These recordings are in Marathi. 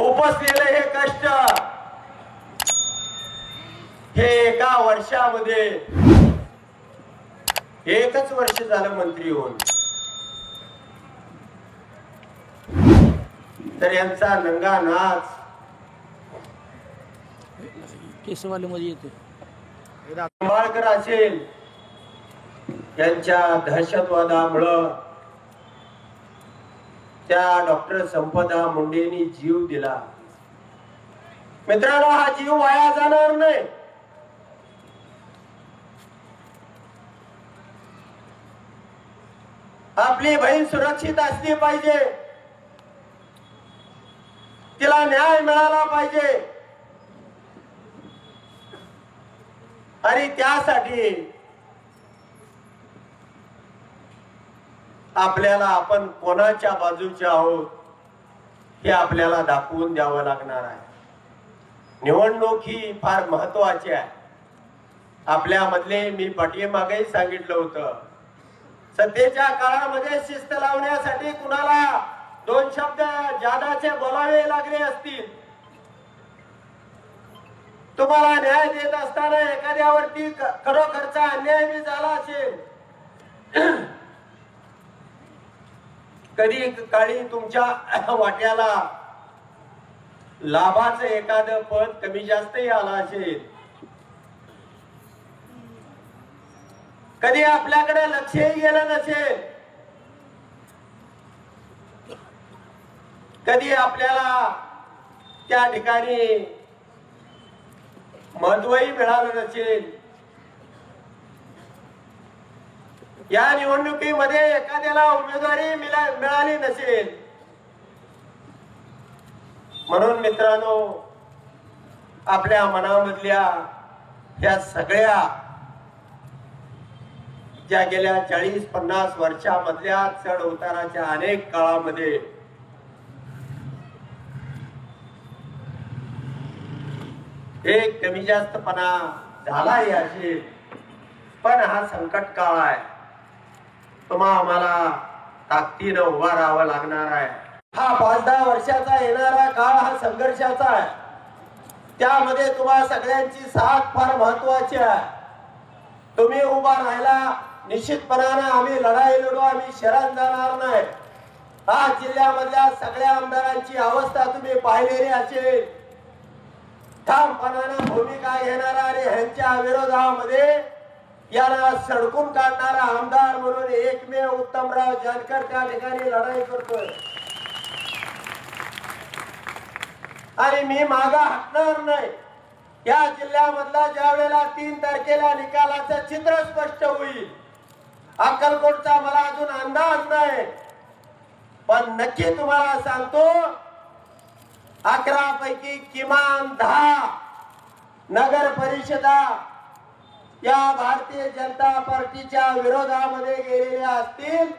उपसलेले हे कष्ट. हे एका वर्षामध्ये एकच वर्ष झालं मंत्री होऊन. तर यांचा नंगा नाच. केसवालीमध्ये येते निंबाळकर असेल. त्यांच्या दहशतवादामुळं त्या डॉक्टर संपदा मुंडेनी जीव दिला. मित्रांनो हा जीव वाया जाणार नाही. आपली बहीण सुरक्षित असली पाहिजे. तिला न्याय मिळाला पाहिजे. आणि त्यासाठी आपल्याला आपण कोणाच्या बाजूचे आहोत हे आपल्याला दाखवून द्यावं लागणार आहे. निवडणूक ही फार महत्वाची आहे. आपल्यामधले मी पाठीमागेही सांगितलं होतं. सध्याच्या काळामध्ये शिस्त लावण्यासाठी कुणाला दोन शब्द जादाचे बोलावे लागले असतील? तुम्हाला न्याय देत असताना एखाद्यावरती खरोखरचा अन्याय बी झाला असेल कधी काळी तुमच्या वाट्याला लाभाचं एखादं पद कमी जास्तही आला असेल? कधी आपल्याकडे लक्षही गेलं नसेल? कधी आपल्याला त्या ठिकाणी महत्वही मिळालं नसेल? या निवडणुकीमध्ये एखाद्याला उमेदवारी मिळाली नसेल. म्हणून मित्रांनो आपल्या मनामधल्या ह्या सगळ्या ज्या गेल्या चाळीस पन्नास वर्षामधल्या चढ उताराच्या अनेक काळामध्ये एक कमी जास्तपणा झालाही असेल पण हा संकट काळ आहे. तुम्हा आम्हाला ताकदीनं उभा राहावं लागणार आहे. हा पाच दहा वर्षाचा येणारा काळ हा संघर्षाचा आहे. त्यामध्ये तुम्हा सगळ्यांची साथ फार महत्वाची आहे. तुम्ही उभा राहिला निश्चितपणानं आम्ही लढाई लढू आम्ही शरण जाणार नाही. हा जिल्ह्यामधल्या सगळ्या आमदारांची अवस्था तुम्ही पाहिलेली असेल. ठामपणानं भूमिका घेणारा आणि ह्यांच्या विरोधामध्ये याला सडकून काढणारा आमदार म्हणून एकमेव उत्तमराव जानकर त्या ठिकाणी लढाई करतोय. आणि मी मागा हटणार नाही. या जिल्ह्यामधला ज्या वेळेला तीन तारखेला निकालाचं चित्र स्पष्ट होईल अक्कलकोटचा मला अजून अंदाज नाही. पण नक्की तुम्हाला सांगतो अकरा पैकी किमान दहा नगर परिषदा या भारतीय जनता पार्टीच्या विरोधामध्ये गेलेल्या असतील.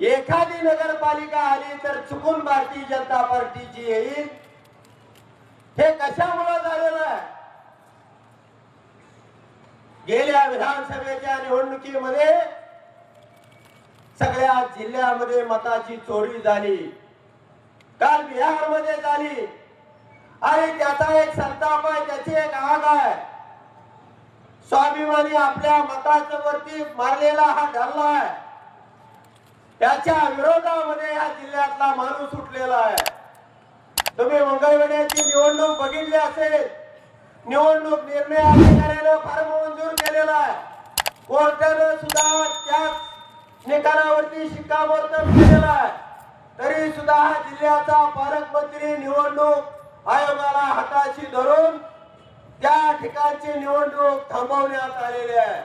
एखादी नगरपालिका आली तर चुकून भारतीय जनता पार्टीची येईल. हे कशामुळे झालेलं आहे? गेल्या विधानसभेच्या निवडणुकीमध्ये सगळ्या जिल्ह्यामध्ये मताची चोरी झाली. काल बिहारमध्ये झाली. आणि त्याचा एक संताप आहे त्याची एक आग आहे. स्वाभिमानी आपल्या मताच्या वरती मारलेला हा ढल्ला आहे. त्याच्या विरोधामध्ये या जिल्ह्यातला माणूस उठलेला आहे. तुम्ही मंगळवेड्याची निवडणूक बघितली असेल. निवडणूक निर्णय अधिकाऱ्यानं फार मंजूर केलेला आहे. कोर्टानं सुद्धा त्याच निकालावरती शिक्कामोर्तब केलेला आहे. तरी सुद्धा हा जिल्ह्याचा पालकमंत्री निवडणूक आयोगाला हाताशी धरून त्या ठिकाणची निवडणूक थांबवण्यात आलेली आहे.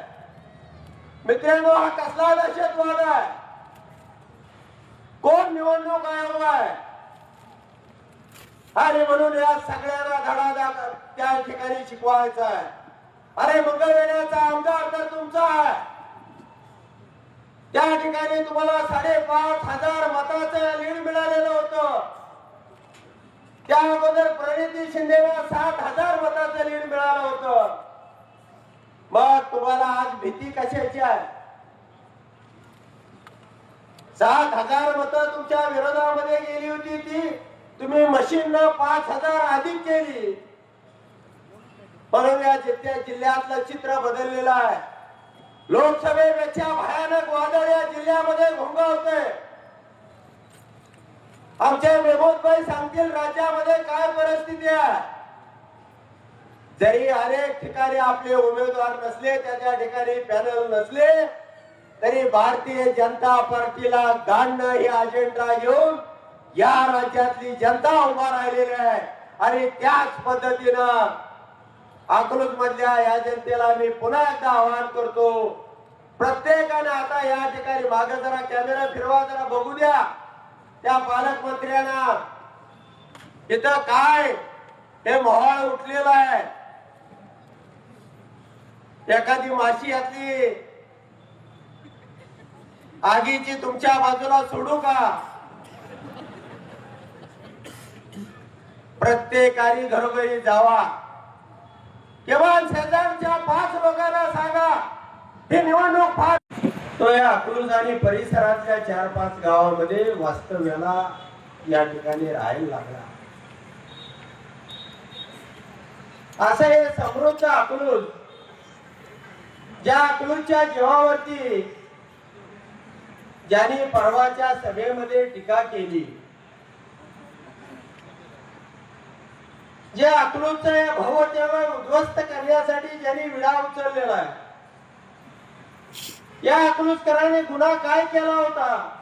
मित्रांनो हा कसला दहशतवाद आहे? कोण निवडणूक आयोग आहे? अरे म्हणून या सगळ्यांना धडा द्या त्या ठिकाणी शिकवायचा आहे. अरे मंगळवेड्याचा आमदार तर तुमचा आहे. त्या ठिकाणी तुम्हाला साडेपाच हजार मताचं लीड मिळालेलं होतं. त्या अगोदर प्रणित शिंदेला सात हजार मताचं लीड मिळालं होतं मग तुम्हाला आज भीती कशाची आहे? सात हजार मत तुमच्या विरोधामध्ये गेली होती ती. तुम्ही मशीन पाच हजार अधिक केली. म्हणून या जिल्ह्या जिल्ह्यातलं चित्र बदललेलं आहे. लोकसभेपेक्षा भयानक वादळ या जिल्ह्यामध्ये घोंगावते आमचे मेहमूदभाई सांगतील राज्यामध्ये काय परिस्थिती आहे? जरी अनेक ठिकाणी आपले उमेदवार नसले त्या त्या ठिकाणी पॅनल नसले तरी भारतीय जनता पार्टीला गाणं हे अजेंडा घेऊन या राज्यातली जनता उभा राहिलेली आहे. आणि त्याच पद्धतीनं अकलूज मधल्या या जनतेला मी पुन्हा एकदा आवाहन करतो प्रत्येकाने आता या ठिकाणी मागे जरा कॅमेरा फिरवा जरा बघू द्या. त्या पालकमंत्र्यांना इथं काय हे मोहाळ उठलेलं आहे? एखादी माशी यातली आगीची तुमच्या बाजूला सोडू का? प्रत्येकाने घरोघरी जावा. किमान शेजारच्या पाच लोकांना सांगा ही निवडणूक फार तो या अक्रूज आणि परिसरातल्या चार पाच गावामध्ये वास्तव्याला या ठिकाणी राहायला लागला. असं हे समृद्ध अक्रूज ज्या अकलूजच्या जीवावरती ज्यांनी परवाच्या सभेमध्ये टीका केली जे अकलूजचं भगवतेवर उद्ध्वस्त करण्यासाठी ज्यांनी विडा उचललेला आहे या अकलूजकरांनी गुन्हा काय केला होता?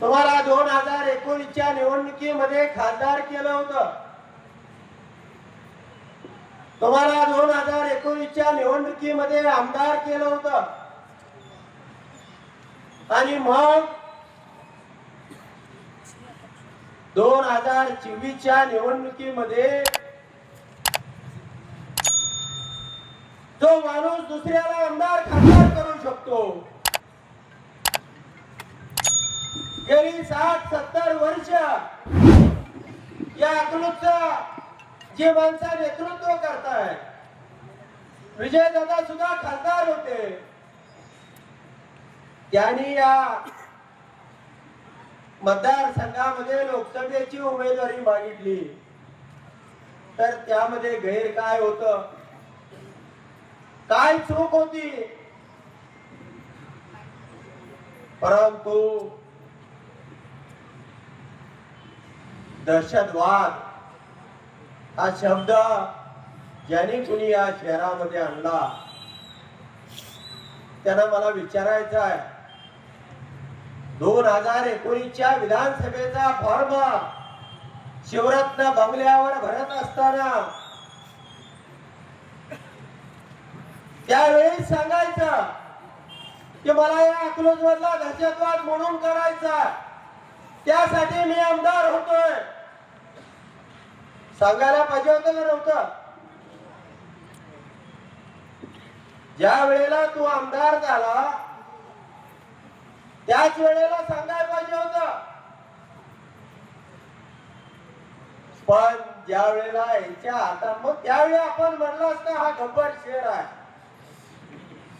तुम्हाला दोन हजार एकोणीसच्या निवडणुकीमध्ये खासदार केलं होतं. तुम्हाला दोन हजार एकोणीसच्या निवडणुकीमध्ये आमदार केलं होत. आणि मग दोन हजार चोवीसच्या निवडणुकीमध्ये जो माणूस दुसऱ्याला आमदार खासदार करू शकतो गेली साठ सत्तर वर्ष या अकलूतचा जे माणसं नेतृत्व करतायत. विजय दादा सुद्धा खासदार होते. त्यांनी या मतदारसंघामध्ये लोकसभेची उमेदवारी मागितली. तर त्यामध्ये गैर काय होत? काय चूक होती? परंतु दहशतवाद हा शब्द ज्याने कुणी या शहरामध्ये आणला त्यांना मला विचारायचं आहे. दोन हजार एकोणीसच्या विधानसभेचा फॉर्म शिवरत्न बंगल्यावर भरत असताना त्यावेळी सांगायचं की मला या अकलोज मधला दहशतवाद म्हणून करायचा त्यासाठी मी आमदार होतोय. सांगायला पाहिजे होतं का नव्हतं? ज्या वेळेला तू आमदार झाला त्याच वेळेला सांगायला पाहिजे होत. पण ज्या वेळेला यांच्या हातात मग त्यावेळी आपण म्हणलं असतं हा गब्बर शेर आहे.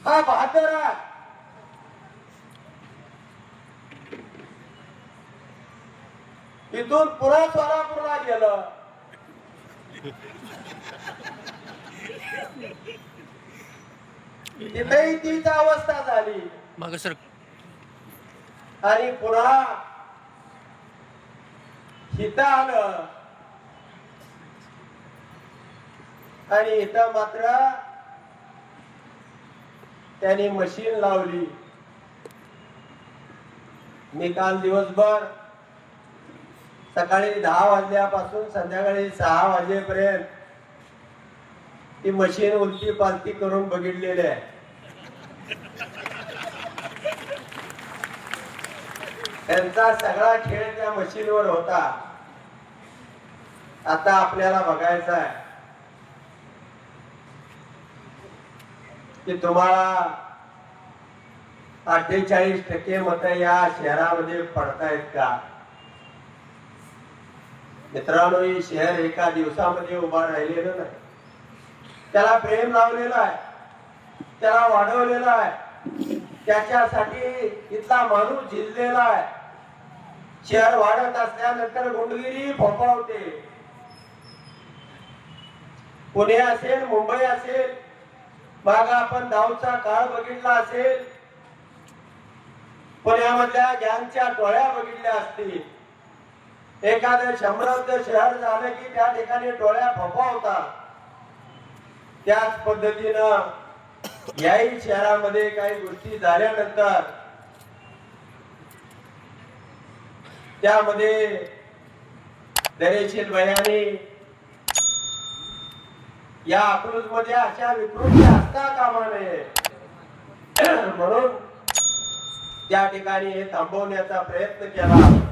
हा बहादर आहे. तिथून पुरा सोलापूरला गेलं. तिथेही तीच अवस्था झाली. मागं सर. आणि पुन्हा इथं आलं. आणि इथं मात्र त्यांनी मशीन लावली. मी काल दिवसभर. सकाळी दहा वाजल्यापासून संध्याकाळी सहा वाजेपर्यंत ती मशीन उलटी पालती करून बघितलेली आहे. त्यांचा सगळा खेळ त्या मशीनवर होता. आता आपल्याला बघायचा आहे. की तुम्हाला अठ्ठेचाळीस टक्के मत या शहरामध्ये पडतायत का? मित्रांनो हे शहर एका दिवसामध्ये उभा राहिलेलं नाही. त्याला प्रेम लावलेलं आहे. त्याला वाढवलेलं आहे. त्याच्यासाठी इथला माणूस झिजलेला आहे. शहर वाढत असल्यानंतर गुंडगिरी फोपावते पुणे असेल मुंबई असेल माग आपण धावचा काळ बघितला असेल. पुण्यामधल्या गॅंगच्या टोळ्या बघितल्या असतील. एखादं समृद्ध शहर झालं की त्या ठिकाणी डोळ्या फोपावतात त्याच पद्धतीनं याही शहरामध्ये काही गोष्टी झाल्यानंतर त्यामध्ये दरेशील भयाने या आकृत मध्ये अशा विकृती असता कामा नये. म्हणून त्या ठिकाणी हे थांबवण्याचा प्रयत्न केला.